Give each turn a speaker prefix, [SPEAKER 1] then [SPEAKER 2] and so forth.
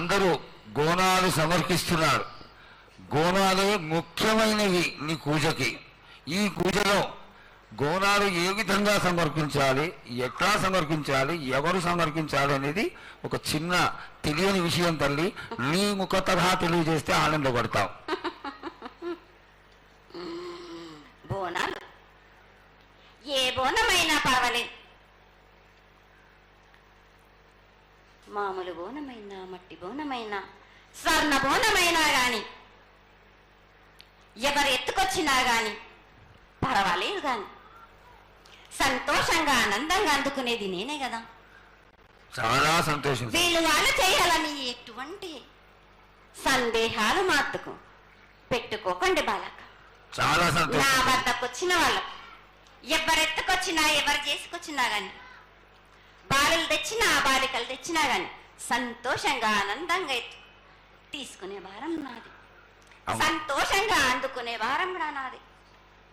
[SPEAKER 1] అందరూ గోనాలు సమర్పిస్తున్నారు. గోనాలు ముఖ్యమైనవి నీ పూజకి. ఈ పూజలో గోనాలు ఏ విధంగా సమర్పించాలి ఎట్లా సమర్పించాలి ఎవరు సమర్పించాలి అనేది ఒక చిన్న తెలియని విషయం తల్లి. నీ ముఖ తరహా తెలియజేస్తే ఆనందపడతాం
[SPEAKER 2] బోనాలు. ఏ బోనమైనా పర్వాలేదు. మామూలు బోనమైనా మట్టి బోనమైనా స్వర్ణ బోనమైనా గాని ఎవరు ఎత్తుకొచ్చినా గాని పర్వాలేదు గాని సంతోషంగా ఆనందంగా అందుకునేది నేనే కదా.
[SPEAKER 1] చాలా సంతోషం
[SPEAKER 2] వీళ్ళు వాళ్ళు చేయాలని ఎటువంటి సందేహాలు మాత్తుకు పెట్టుకోకండి బాలక
[SPEAKER 1] చాలా
[SPEAKER 2] నా
[SPEAKER 1] సంతోషం
[SPEAKER 2] వద్దకు వచ్చిన వాళ్ళు ఎవరెత్తుకొచ్చినా ఎవరు చేసుకొచ్చినా గాని బాలులు తెచ్చినా బాలికలు తెచ్చినా గాని సంతోషంగా ఆనందంగా తీసుకునే భారం నాది. సంతోషంగా అందుకునే భారం కూడా నాది.